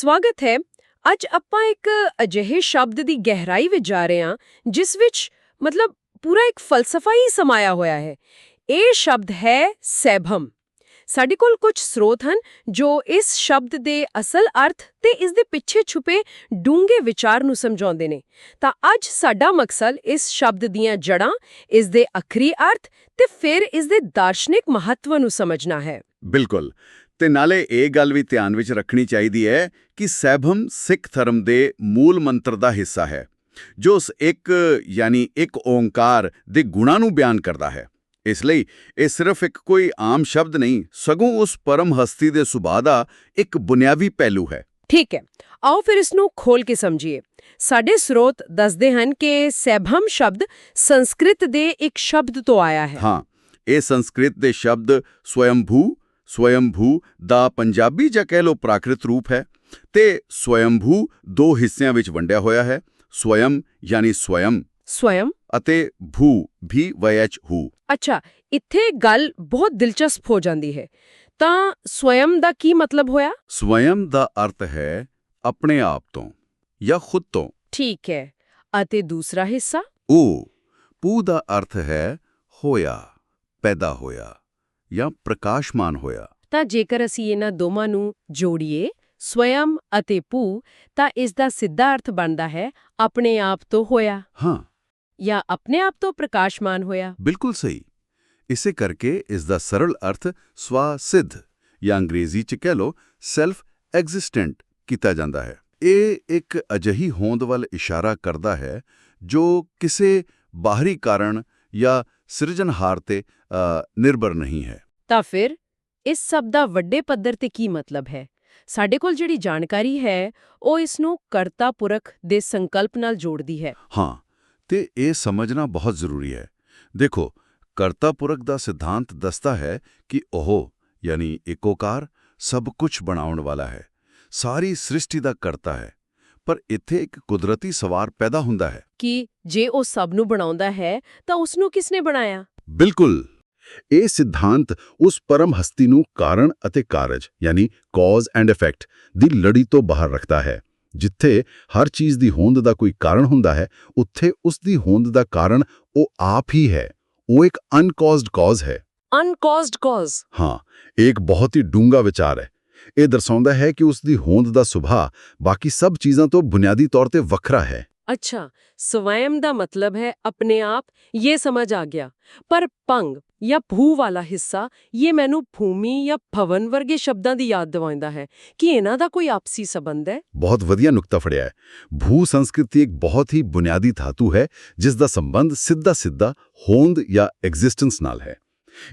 ਸਵਾਗਤ ਹੈ। ਅੱਜ ਆਪਾਂ ਇੱਕ ਅਜਿਹੇ ਸ਼ਬਦ ਦੀ ਗਹਿਰਾਈ ਵਿੱਚ ਜਾ ਰਹੇ ਹਾਂ, ਜਿਸ ਵਿੱਚ ਮਤਲਬ ਪੂਰਾ ਇੱਕ ਫਲਸਫਾ ਹੀ ਸਮਾਇਆ ਹੋਇਆ ਹੈ। ਇਹ ਸ਼ਬਦ ਹੈ ਸੈਭਮ। ਸਾਡੇ ਕੋਲ ਕੁਝ ਸਰੋਤ ਹਨ, ਜੋ ਇਸ ਸ਼ਬਦ ਦੇ ਅਸਲ ਅਰਥ ਤੇ ਇਸ ਦੇ ਪਿੱਛੇ ਛੁਪੇ ਡੂੰਘੇ ਵਿਚਾਰ ਨੂੰ ਸਮਝਾਉਂਦੇ ਨੇ। ਤਾਂ ਅੱਜ ਸਾਡਾ ਮਕਸਦ ਇਸ ਸ਼ਬਦ ਦੀਆਂ ਜੜ੍ਹਾਂ, ਇਸ ਦੇ ਅਖਰੀ ਅਰਥ ਤੇ ਫਿਰ ਇਸ ਦੇ ਦਾਰਸ਼ਨਿਕ ਮਹੱਤਵ ਨੂੰ ਸਮਝਣਾ ਹੈ। ਬਿਲਕੁਲ। ਤੇ ਨਾਲੇ ਇਹ ਗੱਲ ਵੀ ਧਿਆਨ ਵਿੱਚ ਰੱਖਣੀ ਚਾਹੀਦੀ ਹੈ ਕਿ ਸੈਭਮ ਸਿੱਖ ਧਰਮ ਦੇ ਮੂਲ ਮੰਤਰ ਦਾ ਹਿੱਸਾ ਹੈ ਜੋ ਉਸ ਇੱਕ ਯਾਨੀ ਇੱਕ ਓੰਕਾਰ ਦੇ ਗੁਣਾਂ ਨੂੰ ਬਿਆਨ ਕਰਦਾ ਹੈ। ਇਸ ਲਈ ਇਹ ਸਿਰਫ ਇੱਕ ਕੋਈ ਆਮ ਸ਼ਬਦ ਨਹੀਂ ਸਗੋਂ ਉਸ ਪਰਮ ਹਸਤੀ ਦੇ ਸੁਭਾਅ ਦਾ ਇੱਕ ਬੁਨਿਆਵੀ ਪਹਿਲੂ ਹੈ। ਠੀਕ ਹੈ ਆਓ ਫਿਰ ਇਸ ਨੂੰ ਖੋਲ ਕੇ ਸਮਝੀਏ। ਸਾਡੇ ਸਰੋਤ ਦੱਸਦੇ ਹਨ ਕਿ ਸੈਭਮ ਸ਼ਬਦ ਸੰਸਕ੍ਰਿਤ ਦੇ ਇੱਕ ਸ਼ਬਦ ਤੋਂ ਆਇਆ ਹੈ। ਹਾਂ ਇਹ ਸੰਸਕ੍ਰਿਤ ਦੇ ਸ਼ਬਦ ਸਵਯੰਭੂ ਸਵਯੰਭੂ ਦਾ ਪੰਜਾਬੀ ਜਾਂ ਕਹਿ ਲੋ ਪ੍ਰਾਕ੍ਰਿਤ ਰੂਪ ਹੈ ਤੇ ਸਵਯੰਭੂ ਦੋ ਹਿੱਸਿਆਂ ਵਿੱਚ ਵੰਡਿਆ ਹੋਇਆ ਹੈ ਸਵਯੰ ਯਾਨੀ ਸਵਯੰ ਸਵਯੰ ਅਤੇ ਭੂ ਵੀ ਵੈਚ ਹੂ। ਅੱਛਾ ਇੱਥੇ ਗੱਲ ਬਹੁਤ ਦਿਲਚਸਪ ਹੋ ਜਾਂਦੀ ਹੈ। ਤਾਂ ਸਵਯੰ ਦਾ ਕੀ ਮਤਲਬ ਹੋਇਆ? ਸਵਯੰ ਦਾ ਅਰਥ ਹੈ ਆਪਣੇ ਆਪ ਤੋਂ ਜਾਂ ਖੁਦ ਤੋਂ। ਠੀਕ ਹੈ ਅਤੇ ਦੂਸਰਾ ਹਿੱਸਾ? ਉਹ ਪੂ ਦਾ ਅਰਥ ਹੈ ਹੋਇਆ ਪੈਦਾ ਹੋਇਆ। ਜਾਂ ਪ੍ਰਕਾਸ਼ਮਾਨ ਹੋਇਆ। ਤਾਂ ਜੇਕਰ ਅਸੀਂ ਇਹਨਾਂ ਦੋਵਾਂ ਨੂੰ ਜੋੜੀਏ ਸਵਯੰ ਅਤੇ ਭੂ ਤਾਂ ਇਸ ਦਾ ਸਿੱਧਾ ਅਰਥ ਬਣਦਾ ਹੈ ਆਪਣੇ ਆਪ ਤੋਂ ਹੋਇਆ। ਹਾਂ। ਜਾਂ ਆਪਣੇ ਆਪ ਤੋਂ ਪ੍ਰਕਾਸ਼ਮਾਨ ਹੋਇਆ। ਬਿਲਕੁਲ ਸਹੀ। ਇਸੇ ਕਰਕੇ ਇਸ ਦਾ ਸਰਲ ਅਰਥ ਸਵਾ ਸਿੱਧ ਜਾਂ ਅੰਗਰੇਜ਼ੀ ਚ ਕਹਿ ਲੋ ਸੈਲਫ ਐਗਜ਼ਿਸਟੈਂਟ ਕੀਤਾ ਜਾਂਦਾ ਹੈ। ਇਹ ਇੱਕ ਅਜਹੀ ਹੋਂਦ ਵੱਲ ਇਸ਼ਾਰਾ ਕਰਦਾ ਹੈ ਜੋ ਕਿਸੇ ਬਾਹਰੀ ਕਾਰਨ ਜਾਂ ਸਿਰਜਣਹਾਰ ਤੇ ਨਿਰਭਰ ਨਹੀਂ ਹੈ। ਤਾਂ ਫਿਰ ਇਸ ਸਭ ਦਾ ਵੱਡੇ ਪੱਧਰ ਤੇ ਕੀ ਮਤਲਬ ਹੈ? ਸਾਡੇ ਕੋਲ ਜਿਹੜੀ ਜਾਣਕਾਰੀ ਹੈ ਉਹ ਇਸ ਨੂੰ ਕਰਤਾ ਪੁਰਖ ਦੇ ਸੰਕਲਪ ਨਾਲ ਜੋੜਦੀ ਹੈ। ਹਾਂ ਤੇ ਇਹ ਸਮਝਣਾ ਬਹੁਤ ਜ਼ਰੂਰੀ ਹੈ। ਦੇਖੋ ਕਰਤਾ ਪੁਰਖ ਦਾ ਸਿਧਾਂਤ ਦੱਸਦਾ ਹੈ ਕਿ ਉਹ ਯਾਨੀ ਏਕੋਕਾਰ ਸਭ ਕੁਝ ਬਣਾਉਣ ਵਾਲਾ ਹੈ। ਸਾਰੀ ਸ੍ਰਿਸ਼ਟੀ ਦਾ ਕਰਤਾ ਹੈ। ਪਰ ਇੱਥੇ ਇੱਕ ਕੁਦਰਤੀ ਸਵਾਰ ਪੈਦਾ ਹੁੰਦਾ ਹੈ। ਕਿ ਜੇ ਉਹ ਸਭ ਨੂੰ ਬਣਾਉਂਦਾ ਹੈ ਤਾਂ ਉਸ ਨੂੰ ਕਿਸਨੇ ਬਣਾਇਆ? ਬਿਲਕੁਲ! ਇਹ ਸਿਧਾਂਤ ਉਸ ਪਰਮ ਹਸਤੀ ਨੂੰ ਕਾਰਨ ਅਤੇ ਕਾਰਜ ਯਾਨੀ ਕਾਜ਼ ਐਂਡ ਇਫੈਕਟ ਦੀ ਲੜੀ ਤੋਂ ਬਾਹਰ ਰੱਖਦਾ ਹੈ। ਜਿੱਥੇ ਹਰ ਚੀਜ਼ ਦੀ ਹੋਂਦ ਦਾ ਕੋਈ ਕਾਰਨ ਹੁੰਦਾ ਹੈ ਉੱਥੇ ਉਸ ਦੀ ਹੋਂਦ ਦਾ ਕਾਰਨ ਉਹ ਆਪ ਹੀ ਹੈ। ਉਹ ਇੱਕ ਅਨਕਾਜ਼ਡ ਕਾਜ਼ ਹੈ। ਅਨਕਾਜ਼ਡ ਕਾਜ਼ ਹਾਂ ਇੱਕ ਬਹੁਤ ਹੀ ਡੂੰਘਾ ਵਿਚਾਰ ਹੈ। ਇਹ ਦਰਸਾਉਂਦਾ ਹੈ ਕਿ ਉਸ ਦੀ ਹੋਂਦ ਦਾ ਸੁਭਾਅ ਬਾਕੀ ਸਭ ਚੀਜ਼ਾਂ ਤੋਂ ਬੁਨਿਆਦੀ ਤੌਰ ਤੇ ਵੱਖਰਾ ਹੈ। ਅੱਛਾ ਸਵਯੰ ਦਾ ਮਤਲਬ ਹੈ ਆਪਣੇ ਆਪ ਇਹ ਸਮਝ ਆ ਗਿਆ ਪਰ ਪੰਗ ਜਾਂ ਭੂ ਵਾਲਾ ਹਿੱਸਾ ਇਹ ਮੈਨੂੰ ਭੂਮੀ ਜਾਂ ਭਵਨ ਵਰਗੇ ਸ਼ਬਦਾਂ ਦੀ ਯਾਦ ਦਿਵਾਉਂਦਾ ਹੈ ਕਿ ਇਹਨਾਂ ਦਾ ਕੋਈ ਆਪਸੀ ਸਬੰਧ ਹੈ ਬਹੁਤ ਵਧੀਆ ਨੁਕਤਾ ਫੜਿਆ ਹੈ ਭੂ ਸੰਸਕ੍ਰਿਤੀ ਇੱਕ ਬਹੁਤ ਹੀ ਬੁਨਿਆਦੀ ਧਾਤੂ ਹੈ ਜਿਸ ਦਾ ਸੰਬੰਧ ਸਿੱਧਾ ਸਿੱਧਾ ਹੋਂਦ ਜਾਂ ਐਗਜ਼ਿਸਟੈਂਸ ਨਾਲ ਹੈ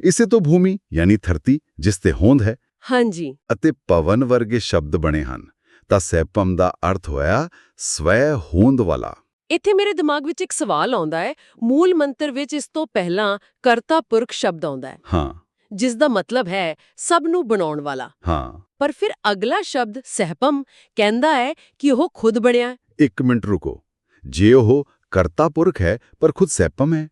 ਇਸੇ ਤੋਂ ਭੂਮੀ ਯਾਨੀ ਧਰਤੀ ਜਿਸ ਤੇ ਹੋਂਦ ਹੈ ਹਾਂਜੀ ਅਤੇ ਪਵਨ ਵਰਗੇ ਸ਼ਬਦ ਬਣੇ ਹਨ ਤਾਂ ਸੈਪਮ ਦਾ ਅਰਥ ਹੋਇਆ ਸਵੈ ਹੋਂਦ ਵਾਲਾ। ਇੱਥੇ ਮੇਰੇ ਦਿਮਾਗ ਵਿੱਚ ਇੱਕ ਸਵਾਲ ਆਉਂਦਾ ਹੈ ਮੂਲ ਮੰਤਰ ਵਿੱਚ ਇਸ ਤੋਂ ਪਹਿਲਾਂ ਕਰਤਾ ਪੁਰਖ ਸ਼ਬਦ ਆਉਂਦਾ ਹੈ। ਹਾਂ। ਜਿਸ ਦਾ ਮਤਲਬ ਹੈ ਸਭ ਨੂੰ ਬਣਾਉਣ ਵਾਲਾ। ਹਾਂ। ਪਰ ਫਿਰ ਅਗਲਾ ਸ਼ਬਦ ਸਹਿਪਮ ਕਹਿੰਦਾ ਹੈ ਕਿ ਉਹ ਖੁਦ ਬਣਿਆ। ਇੱਕ ਮਿੰਟ ਰੁਕੋ। ਜੇ ਉਹ ਕਰਤਾ ਪੁਰਖ ਹੈ ਪਰ ਖੁਦ ਸੈਪਮ ਹੈ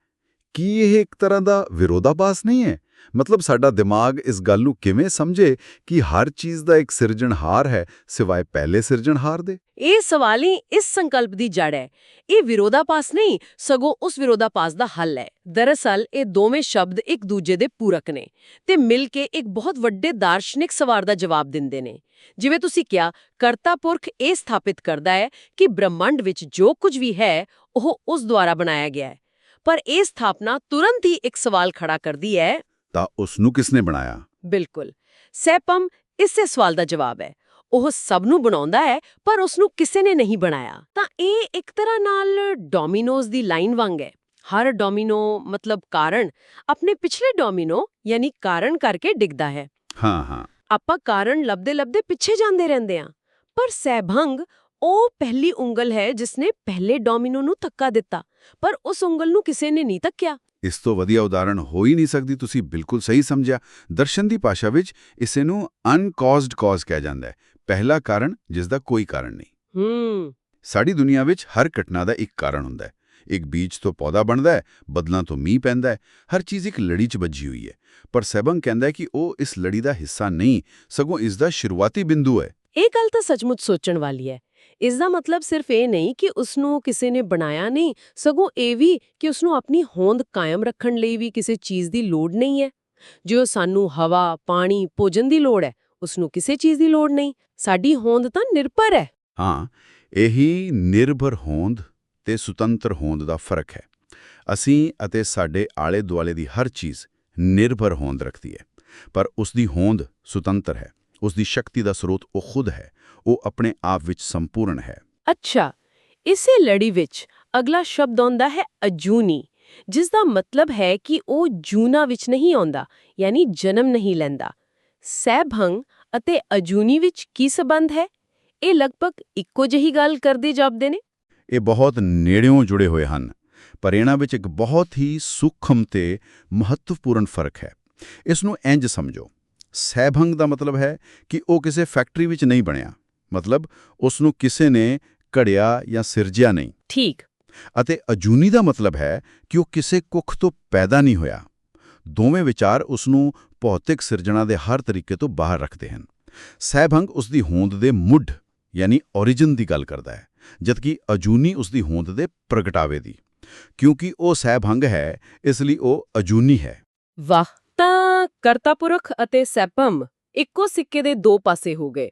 ਕੀ ਇਹ ਇੱਕ ਤਰ੍ਹਾਂ ਦਾ ਵਿਰੋਧਾਭਾਸ ਨਹੀਂ ਹੈ? ਮਤਲਬ ਸਾਡਾ ਦਿਮਾਗ ਇਸ ਗੱਲ ਨੂੰ ਕਿਵੇਂ ਸਮਝੇ ਕਿ ਹਰ ਚੀਜ਼ ਦਾ ਇੱਕ ਸਿਰਜਣਹਾਰ ਹੈ ਸਿਵਾਏ ਪਹਿਲੇ ਸਿਰਜਣਹਾਰ ਦੇ? ਇਹ ਸਵਾਲ ਹੀ ਇਸ ਸੰਕਲਪ ਦੀ ਜੜ ਹੈ। ਇਹ ਵਿਰੋਧਾਭਾਸ ਨਹੀਂ, ਸਗੋਂ ਉਸ ਵਿਰੋਧਾਭਾਸ ਦਾ ਹੱਲ ਹੈ। ਦਰਅਸਲ, ਇਹ ਦੋਵੇਂ ਸ਼ਬਦ ਇੱਕ ਦੂਜੇ ਦੇ ਪੂਰਕ ਨੇ ਤੇ ਮਿਲ ਕੇ ਇੱਕ ਬਹੁਤ ਵੱਡੇ ਦਾਰਸ਼ਨਿਕ ਸਵਾਲ ਦਾ ਜਵਾਬ ਦਿੰਦੇ ਨੇ। ਜਿਵੇਂ ਤੁਸੀਂ ਕਿਹਾ, ਕਰਤਾ ਪੁਰਖ ਇਹ ਸਥਾਪਿਤ ਕਰਦਾ ਹੈ ਕਿ ਬ੍ਰਹਮੰਡ ਵਿੱਚ ਜੋ ਕੁਝ ਵੀ ਹੈ, ਉਹ ਉਸ ਦੁਆਰਾ ਬਣਾਇਆ ਗਿਆ ਹੈ। ਪਰ ਇਹ ਸਥਾਪਨਾ ਤੁਰੰਤ ਹੀ ਇੱਕ ਸਵਾਲ ਖੜਾ ਕਰਦੀ ਹੈ ਤਾਂ ਉਸ ਨੂੰ ਕਿਸਨੇ ਬਣਾਇਆ? ਬਿਲਕੁਲ। ਸੈਪਮ ਇਸੇ ਸਵਾਲ ਦਾ ਜਵਾਬ ਹੈ। ਉਹ ਸਭ ਨੂੰ ਬਣਾਉਂਦਾ ਹੈ ਪਰ ਉਸ ਨੂੰ ਕਿਸੇ ਨੇ ਨਹੀਂ ਬਣਾਇਆ। ਤਾਂ ਇਹ ਇੱਕ ਤਰ੍ਹਾਂ ਨਾਲ ਡੋਮਿਨੋਜ਼ ਦੀ ਲਾਈਨ ਵਾਂਗ ਹੈ। ਹਰ ਡੋਮਿਨੋ ਮਤਲਬ ਕਾਰਨ ਆਪਣੇ ਪਿਛਲੇ ਡੋਮਿਨੋ ਯਾਨੀ ਕਾਰਨ ਕਰਕੇ ਡਿੱਗਦਾ ਹੈ। ਹਾਂ ਹਾਂ। ਆਪਾਂ ਕਾਰਨ ਲੱਭਦੇ ਲੱਭਦੇ ਪਿੱਛੇ ਜਾਂਦੇ ਰਹਿੰਦੇ ਹਾਂ। ਪਰ ਸੈਭੰਗ ਉਹ ਪਹਿਲੀ ਉਂਗਲ ਹੈ ਜਿਸ ਨੇ ਪਹਿਲੇ ਡੋਮਿਨੋ ਨੂੰ ਧੱਕਾ ਦਿੱਤਾ ਪਰ ਉਸ ਉਂਗਲ ਨੂੰ ਕਿਸੇ ਨੇ ਨਹੀਂ ਧੱਕਿਆ। ਇਸ ਤੋਂ ਵਧੀਆ ਉਦਾਹਰਣ ਹੋ ਹੀ ਨਹੀਂ ਸਕਦੀ ਤੁਸੀਂ ਬਿਲਕੁਲ ਸਹੀ ਸਮਝਿਆ। ਦਰਸ਼ਨ ਦੀ ਭਾਸ਼ਾ ਵਿੱਚ ਇਸੇ ਨੂੰ ਅਨਕਾਜ਼ਡ ਕਾਜ਼ ਕਿਹਾ ਜਾਂਦਾ ਹੈ। ਪਹਿਲਾ ਕਾਰਨ ਜਿਸ ਦਾ ਕੋਈ ਕਾਰਨ ਨਹੀਂ। ਹੂੰ। ਸਾਡੀ ਦੁਨੀਆ ਵਿੱਚ ਹਰ ਘਟਨਾ ਦਾ ਇੱਕ ਕਾਰਨ ਹੁੰਦਾ ਹੈ। ਇੱਕ ਬੀਜ ਤੋਂ ਪੌਦਾ ਬਣਦਾ ਹੈ ਬਦਲਾਂ ਤੋਂ ਮੀਂਹ ਪੈਂਦਾ ਹੈ ਹਰ ਚੀਜ਼ ਇੱਕ ਲੜੀ 'ਚ ਵੱਜੀ ਹੋਈ ਹੈ। ਪਰ ਸੈਬੰਗ ਕਹਿੰਦਾ ਹੈ ਕਿ ਉਹ ਇਸ ਲੜੀ ਦਾ ਹਿੱਸਾ ਨਹੀਂ ਸਗੋਂ ਇਸ ਦਾ ਸ਼ੁਰੂਆਤੀ ਬਿੰਦੂ ਹੈ। ਇਹ ਗੱਲ ਤਾਂ ਸੱਚਮੁੱਚ ਸੋਚਣ ਵਾਲੀ ਹੈ। ਇਸ ਦਾ ਮਤਲਬ ਸਿਰਫ ਇਹ ਨਹੀਂ ਕਿ ਉਸ ਨੂੰ ਕਿਸੇ ਨੇ ਬਣਾਇਆ ਨਹੀਂ, ਸਗੋਂ ਇਹ ਵੀ ਕਿ ਉਸ ਨੂੰ ਆਪਣੀ ਹੋਂਦ ਕਾਇਮ ਰੱਖਣ ਲਈ ਵੀ ਕਿਸੇ ਚੀਜ਼ ਦੀ ਲੋੜ ਨਹੀਂ ਹੈ। ਜੋ ਸਾਨੂੰ ਹਵਾ, ਪਾਣੀ, ਭੋਜਨ ਦੀ ਲੋੜ ਹੈ ਉਸ ਨੂੰ ਕਿਸੇ ਚੀਜ਼ ਦੀ ਲੋੜ ਨਹੀਂ। ਸਾਡੀ ਹੋਂਦ ਤਾਂ ਨਿਰਭਰ ਹੈ। ਹਾਂ, ਇਹੀ ਨਿਰਭਰ ਹੋਂਦ ਤੇ ਸੁਤੰਤਰ ਹੋਂਦ ਦਾ ਫ਼ਰਕ ਹੈ। ਅਸੀਂ ਅਤੇ ਸਾਡੇ ਆਲੇ ਦੁਆਲੇ ਦੀ ਹਰ ਚੀਜ਼ ਨਿਰਭਰ ਹੋਂਦ ਰੱਖਦੀ ਹੈ। ਪਰ ਉਸ ਦੀ ਹੋਂਦ ਸੁਤੰਤਰ ਹੈ। ਉਸ ਦੀ ਸ਼ਕਤੀ ਦਾ ਸਰੋਤ ਉਹ ਖੁਦ ਹੈ। ਉਹ ਆਪਣੇ ਆਪ ਵਿੱਚ ਸੰਪੂਰਨ ਹੈ। ਅੱਛਾ ਇਸੇ ਲੜੀ ਵਿੱਚ ਅਗਲਾ ਸ਼ਬਦ ਆਉਂਦਾ ਹੈ ਅਜੂਨੀ ਜਿਸ ਦਾ ਮਤਲਬ ਹੈ ਕਿ ਉਹ ਜੂਨਾ ਵਿੱਚ ਨਹੀਂ ਆਉਂਦਾ ਯਾਨੀ ਜਨਮ ਨਹੀਂ ਲੈਂਦਾ। ਸਹਿਭੰਗ ਅਤੇ ਅਜੂਨੀ ਵਿੱਚ ਕੀ ਸਬੰਧ ਹੈ? ਇਹ ਲਗਭਗ ਇੱਕੋ ਜਿਹੀ ਗੱਲ ਕਰਦੇ ਜਾਪਦੇ ਨੇ। ਇਹ ਬਹੁਤ ਨੇੜਿਓਂ ਜੁੜੇ ਹੋਏ ਹਨ ਪਰ ਇਹਨਾਂ ਵਿੱਚ ਇੱਕ ਬਹੁਤ ਹੀ ਸੂਖਮ ਤੇ ਮਹੱਤਵਪੂਰਨ ਫ਼ਰਕ ਹੈ। ਇਸ ਨੂੰ ਇੰਜ ਸਮਝੋ ਸਹਿਭੰਗ ਦਾ ਮਤਲਬ ਹੈ ਕਿ ਉਹ ਕਿਸੇ ਫੈਕਟਰੀ ਵਿੱਚ ਨਹੀਂ ਬਣਿਆ। ਮਤਲਬ ਉਸ ਨੂੰ ਕਿਸੇ ਨੇ ਘੜਿਆ ਜਾਂ ਸਿਰਜਿਆ ਨਹੀਂ। ਠੀਕ। ਅਤੇ ਅਜੂਨੀ ਦਾ ਮਤਲਬ ਹੈ ਕਿ ਉਹ ਕਿਸੇ ਕੁੱਖ ਤੋਂ ਪੈਦਾ ਨਹੀਂ ਹੋਇਆ। ਦੋਵੇਂ ਵਿਚਾਰ ਉਸ ਨੂੰ ਭੌਤਿਕ ਸਿਰਜਣਾ ਦੇ ਹਰ ਤਰੀਕੇ ਤੋਂ ਬਾਹਰ ਰੱਖਦੇ ਹਨ। ਸਹਿਭੰਗ ਉਸ ਦੀ ਹੋਂਦ ਦੇ ਮੁੱਢ ਯਾਨੀ origin ਦੀ ਗੱਲ ਕਰਦਾ ਹੈ ਜਦਕਿ ਅਜੂਨੀ ਉਸ ਦੀ ਹੋਂਦ ਦੇ ਪ੍ਰਗਟਾਵੇ ਦੀ। ਕਿਉਂਕਿ ਉਹ ਸਹਿਭੰਗ ਹੈ ਇਸ ਲਈ ਉਹ ਅਜੂਨੀ ਹੈ। ਵਾਹ! ਤਾਂ ਕਰਤਾਪੁਰਖ ਅਤੇ ਸੈਪਮ ਇੱਕੋ ਸਿੱਕੇ ਦੇ ਦੋ ਪਾਸੇ ਹੋ ਗਏ।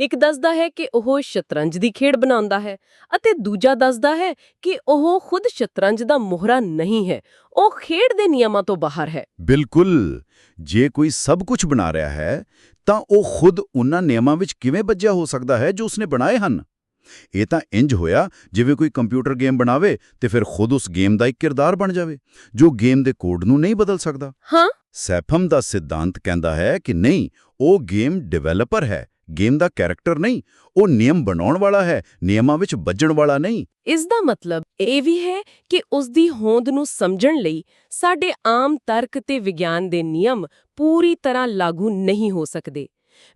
ਇੱਕ ਦੱਸਦਾ ਹੈ ਕਿ ਉਹ ਸ਼ਤਰੰਜ ਦੀ ਖੇਡ ਬਣਾਉਂਦਾ ਹੈ ਅਤੇ ਦੂਜਾ ਦੱਸਦਾ ਹੈ ਕਿ ਉਹ ਖੁਦ ਸ਼ਤਰੰਜ ਦਾ ਮੋਹਰਾ ਨਹੀਂ ਹੈ ਉਹ ਖੇਡ ਦੇ ਨਿਯਮਾਂ ਤੋਂ ਬਾਹਰ ਹੈ। ਬਿਲਕੁਲ। ਜੇ ਕੋਈ ਸਭ ਕੁਝ ਬਣਾ ਰਿਹਾ ਹੈ ਤਾਂ ਉਹ ਖੁਦ ਉਹਨਾਂ ਨਿਯਮਾਂ ਵਿੱਚ ਕਿਵੇਂ ਬੱਝਿਆ ਹੋ ਸਕਦਾ ਹੈ ਜੋ ਉਸਨੇ ਬਣਾਏ ਹਨ? ਇਹ ਤਾਂ ਇੰਜ ਹੋਇਆ ਜਿਵੇਂ ਕੋਈ ਕੰਪਿਊਟਰ ਗੇਮ ਬਣਾਵੇ ਤੇ ਫਿਰ ਖੁਦ ਉਸ ਗੇਮ ਦਾ ਇੱਕ ਕਿਰਦਾਰ ਬਣ ਜਾਵੇ ਜੋ ਗੇਮ ਦੇ ਕੋਡ ਨੂੰ ਨਹੀਂ ਬਦਲ ਸਕਦਾ। ਹਾਂ। ਸੈਫਮ ਦਾ ਸਿਧਾਂਤ ਕਹਿੰਦਾ ਹੈ ਕਿ ਨਹੀਂ ਉਹ ਗੇਮ ਡਿਵੈਲਪਰ ਹੈ ਗੇਮ ਦਾ ਕੈਰੈਕਟਰ ਨਹੀਂ ਉਹ ਨਿਯਮ ਬਣਾਉਣ ਵਾਲਾ ਹੈ ਨਿਯਮਾਂ ਵਿੱਚ ਵੱਜਣ ਵਾਲਾ ਨਹੀਂ। ਇਸ ਦਾ ਮਤਲਬ ਇਹ ਵੀ ਹੈ ਕਿ ਉਸ ਦੀ ਹੋਂਦ ਨੂੰ ਸਮਝਣ ਲਈ ਸਾਡੇ ਆਮ ਤਰਕ ਤੇ ਵਿਗਿਆਨ ਦੇ ਨਿਯਮ ਪੂਰੀ ਤਰ੍ਹਾਂ ਲਾਗੂ ਨਹੀਂ ਹੋ ਸਕਦੇ।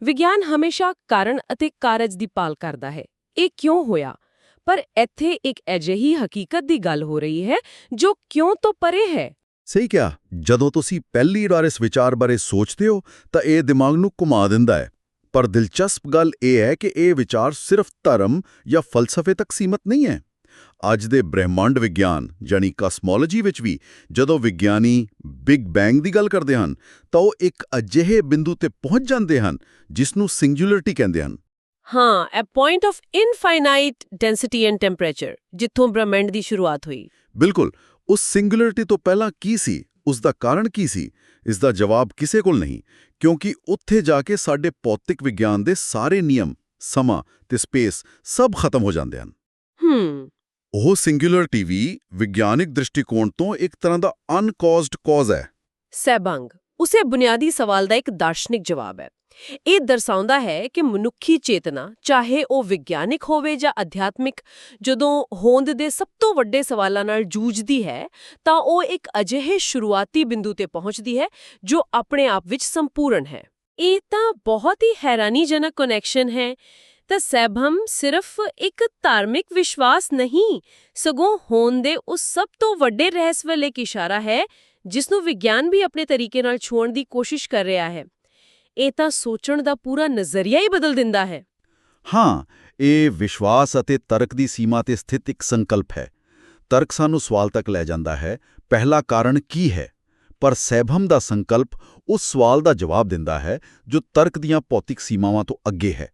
ਵਿਗਿਆਨ ਹਮੇਸ਼ਾ ਕਾਰਨ ਅਤੇ ਕਾਰਜ ਦੀ ਪਾਲ ਕਰਦਾ ਹੈ। ਇਹ ਕਿਉਂ ਹੋਇਆ? ਪਰ ਇੱਥੇ ਇੱਕ ਅਜਿਹੀ ਹਕੀਕਤ ਦੀ ਗੱਲ ਹੋ ਰਹੀ ਹੈ ਜੋ ਕਿਉਂ ਤੋਂ ਪਰੇ ਹੈ? ਸਹੀ ਕਿਹਾ। ਜਦੋਂ ਤੁਸੀਂ ਪਹਿਲੀ ਵਾਰ ਇਸ ਵਿਚਾਰ ਬਾਰੇ ਸੋਚਦੇ ਹੋ ਤਾਂ ਇਹ ਦਿਮਾਗ ਨੂੰ ਘੁਮਾ ਦਿੰਦਾ ਹੈ। ਪਰ ਦਿਲਚਸਪ ਗੱਲ ਇਹ ਹੈ ਕਿ ਇਹ ਵਿਚਾਰ ਸਿਰਫ ਧਰਮ ਜਾਂ ਫਲਸਫੇ ਤੱਕ ਸੀਮਤ ਨਹੀਂ ਹੈ। ਅੱਜ ਦੇ ਬ੍ਰਹਿਮੰਡ ਵਿਗਿਆਨ ਜਾਨੀ ਕਾਸਮੋਲੋਜੀ ਵਿੱਚ ਵੀ ਜਦੋਂ ਵਿਗਿਆਨੀ ਬਿਗ ਬੈਂਗ ਦੀ ਗੱਲ ਕਰਦੇ ਹਨ ਤਾਂ ਉਹ ਇੱਕ ਅਜਿਹੇ ਬਿੰਦੂ ਤੇ ਪਹੁੰਚ ਜਾਂਦੇ ਹਨ ਜਿਸ ਨੂੰ ਸਿੰਗੂਲਰਿਟੀ ਕਹਿੰਦੇ ਹਨ। ਹਾਂ a point of infinite density and temperature ਜਿੱਥੋਂ ਬ੍ਰਹਿਮੰਡ ਦੀ ਸ਼ੁਰੂਆਤ ਹੋਈ। ਬਿਲਕੁਲ ਉਸ ਸਿੰਗੂਲਰਿਟੀ ਤੋਂ ਪਹਿਲਾਂ ਕੀ ਸੀ? ਉਸ ਦਾ ਕਾਰਨ ਕੀ ਸੀ? ਇਸ ਦਾ ਜਵਾਬ ਕਿਸੇ ਕੋਲ ਨਹੀਂ ਕਿਉਂਕਿ ਉੱਥੇ ਜਾ ਕੇ ਸਾਡੇ ਭੌਤਿਕ ਵਿਗਿਆਨ ਦੇ ਸਾਰੇ ਨਿਯਮ ਸਮਾਂ ਤੇ ਸਪੇਸ ਸਭ ਖਤਮ ਹੋ ਜਾਂਦੇ ਹਨ। ਹਮ ਉਹ ਸਿੰਗੂਲਰਿਟੀ ਵੀ ਵਿਗਿਆਨਿਕ ਦ੍ਰਿਸ਼ਟੀਕੋਣ ਤੋਂ ਇੱਕ ਤਰ੍ਹਾਂ ਦਾ ਅਨਕੌਜ਼ਡ ਕੌਜ਼ ਹੈ। ਸੈਬੰਗ ਉਸੇ ਬੁਨਿਆਦੀ ਸਵਾਲ ਦਾ ਇੱਕ ਦਾਰਸ਼ਨਿਕ ਜਵਾਬ ਹੈ। ਇਹ ਦਰਸਾਉਂਦਾ ਹੈ ਕਿ ਮਨੁੱਖੀ ਚੇਤਨਾ, ਚਾਹੇ ਉਹ ਵਿਗਿਆਨਿਕ ਹੋਵੇ ਜਾਂ ਅਧਿਆਤਮਿਕ, ਜਦੋਂ ਹੋਂਦ ਦੇ ਸਭ ਤੋਂ ਵੱਡੇ ਸਵਾਲਾਂ ਨਾਲ ਜੂਝਦੀ ਹੈ, ਤਾਂ ਉਹ ਇੱਕ ਅਜਿਹੇ ਸ਼ੁਰੂਆਤੀ ਬਿੰਦੂ ਤੇ ਪਹੁੰਚਦੀ ਹੈ, ਜੋ ਆਪਣੇ ਆਪ ਵਿੱਚ ਸੰਪੂਰਨ ਹੈ। ਇਹ ਤਾਂ ਬਹੁਤ ਹੀ ਹੈਰਾਨੀਜਨਕ ਕਨੈਕਸ਼ਨ ਹੈ। ਤਾਂ ਸੈਭਮ ਸਿਰਫ ਇੱਕ ਧਾਰਮਿਕ ਵਿਸ਼ਵਾਸ ਨਹੀਂ, ਸਗੋਂ ਹੋਂਦ ਦੇ ਉਸ ਸਭ ਤੋਂ ਵੱਡੇ ਰਹੱਸ ਵੱਲ ਇੱਕ ਇਸ਼ਾਰਾ ਹੈ ਜਿਸ ਨੂੰ ਵਿਗਿਆਨ ਵੀ ਆਪਣੇ ਤਰੀਕੇ ਨਾਲ ਛੂਹਣ ਦੀ ਕੋਸ਼ਿਸ਼ ਕਰ ਰਿਹਾ ਹੈ। ਇਹ ਤਾਂ ਸੋਚਣ ਦਾ ਪੂਰਾ ਨਜ਼ਰੀਆ ਹੀ ਬਦਲ ਦਿੰਦਾ ਹੈ। ਹਾਂ ਇਹ ਵਿਸ਼ਵਾਸ ਅਤੇ ਤਰਕ ਦੀ ਸੀਮਾ ਤੇ ਸਥਿਤ ਇੱਕ ਸੰਕਲਪ ਹੈ। ਤਰਕ ਸਾਨੂੰ ਸਵਾਲ ਤੱਕ ਲੈ ਜਾਂਦਾ ਹੈ ਪਹਿਲਾ ਕਾਰਨ ਕੀ ਹੈ? ਪਰ ਸੈਭਮ ਦਾ ਸੰਕਲਪ ਉਸ ਸਵਾਲ ਦਾ ਜਵਾਬ ਦਿੰਦਾ ਹੈ ਜੋ ਤਰਕ ਦੀਆਂ ਭੌਤਿਕ ਸੀਮਾਵਾਂ ਤੋਂ ਅੱਗੇ ਹੈ।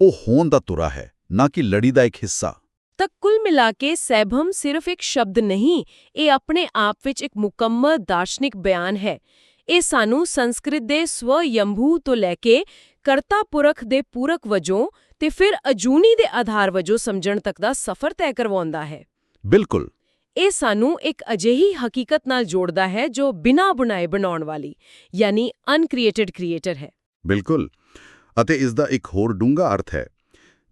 ਉਹ ਹੋਂਦ ਦਾ ਤੁਰਾ ਹੈ ਨਾ ਕਿ ਲੜੀ ਦਾ ਇੱਕ ਹਿੱਸਾ। ਤਾਂ ਕੁੱਲ ਮਿਲਾ ਕੇ ਸੈਭਮ ਸਿਰਫ ਇੱਕ ਸ਼ਬਦ ਨਹੀਂ ਇਹ ਆਪਣੇ ਆਪ ਵਿੱਚ ਇੱਕ ਮੁਕੰਮਲ ਦਾਰਸ਼ਨਿਕ ਬਿਆਨ ਹੈ। ਇਹ ਸਾਨੂੰ ਸੰਸਕ੍ਰਿਤ ਦੇ ਸਵਯੰਭੂ ਤੋਂ ਲੈ ਕੇ ਕਰਤਾ ਪੁਰਖ ਦੇ ਪੂਰਕ ਵਜੋਂ ਤੇ ਫਿਰ ਅਜੂਨੀ ਦੇ ਆਧਾਰ ਵਜੋਂ ਸਮਝਣ ਤੱਕ ਦਾ ਸਫ਼ਰ ਤੈਅ ਕਰਵਾਉਂਦਾ ਹੈ। ਬਿਲਕੁਲ। ਇਹ ਸਾਨੂੰ ਇੱਕ ਅਜਿਹੀ ਹਕੀਕਤ ਨਾਲ ਜੋੜਦਾ ਹੈ ਜੋ ਬਿਨਾਂ ਬੁਣਾਏ ਬਣਾਉਣ ਵਾਲੀ ਯਾਨੀ ਅਨਕ੍ਰੀਏਟਡ ਕ੍ਰੀਏਟਰ ਹੈ। ਬਿਲਕੁਲ। ਅਤੇ ਇਸ ਦਾ ਇੱਕ ਹੋਰ ਡੂੰਘਾ ਅਰਥ ਹੈ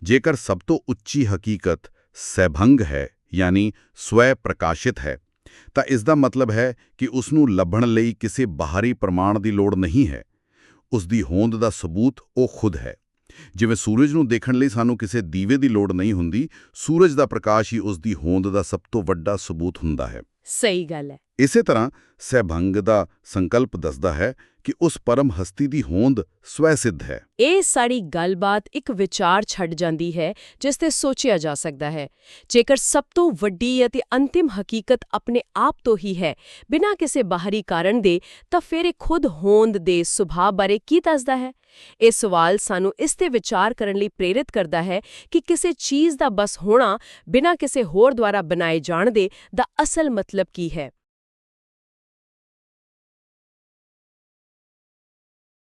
ਜੇਕਰ ਸਭ ਤੋਂ ਉੱਚੀ ਹਕੀਕਤ ਸੈਭੰਗ ਹੈ ਯਾਨੀ ਸਵੈ ਪ੍ਰਕਾਸ਼ਿਤ ਹੈ ਤਾਂ ਇਸ ਦਾ ਮਤਲਬ ਹੈ ਕਿ ਉਸ ਨੂੰ ਲੱਭਣ ਲਈ ਕਿਸੇ ਬਾਹਰੀ ਪ੍ਰਮਾਣ ਦੀ ਲੋੜ ਨਹੀਂ ਹੈ। ਉਸ ਦੀ ਹੋਂਦ ਦਾ ਸਬੂਤ ਉਹ ਖੁਦ ਹੈ। ਜਿਵੇਂ ਸੂਰਜ ਨੂੰ ਦੇਖਣ ਲਈ ਸਾਨੂੰ ਕਿਸੇ ਦੀਵੇ ਦੀ ਲੋੜ ਨਹੀਂ ਹੁੰਦੀ, ਸੂਰਜ ਦਾ ਪ੍ਰਕਾਸ਼ ਹੀ ਉਸ ਦੀ ਹੋਂਦ ਦਾ ਸਭ ਤੋਂ ਵੱਡਾ ਸਬੂਤ ਹੁੰਦਾ ਹੈ। ਸਹੀ ਗੱਲ ਹੈ। ਇਸੇ ਤਰ੍ਹਾਂ ਸਹਿਭੰਗ ਦਾ ਸੰਕਲਪ ਦੱਸਦਾ ਹੈ ਕਿ ਉਸ ਪਰਮ ਹਸਤੀ ਦੀ ਹੋਂਦ ਸਵੈ ਸਿੱਧ ਹੈ। ਇਹ ਸਾਰੀ ਗੱਲਬਾਤ ਇੱਕ ਵਿਚਾਰ ਛੱਡ ਜਾਂਦੀ ਹੈ, ਜਿਸ ਤੇ ਸੋਚਿਆ ਜਾ ਸਕਦਾ ਹੈ। ਜੇਕਰ ਸਭ ਤੋਂ ਵੱਡੀ ਅਤੇ ਅੰਤਿਮ ਹਕੀਕਤ ਆਪਣੇ ਆਪ ਤੋਂ ਹੀ ਹੈ, ਬਿਨਾਂ ਕਿਸੇ ਬਾਹਰੀ ਕਾਰਨ ਦੇ, ਤਾਂ ਫਿਰ ਇਹ ਖੁਦ ਹੋਂਦ ਦੇ ਸੁਭਾਅ ਬਾਰੇ ਕੀ ਦੱਸਦਾ ਹੈ? ਇਹ ਸਵਾਲ ਸਾਨੂੰ ਇਸ ਤੇ ਵਿਚਾਰ ਕਰਨ ਲਈ ਪ੍ਰੇਰਿਤ ਕਰਦਾ ਹੈ ਕਿ ਕਿਸੇ ਚੀਜ਼ ਦਾ ਬਸ ਹੋਣਾ ਬਿਨਾਂ ਕਿਸੇ ਹੋਰ ਦੁਆਰਾ ਬਣਾਏ ਜਾਣ ਦੇ ਦਾ ਅਸਲ ਮਤਲਬ ਕੀ ਹੈ।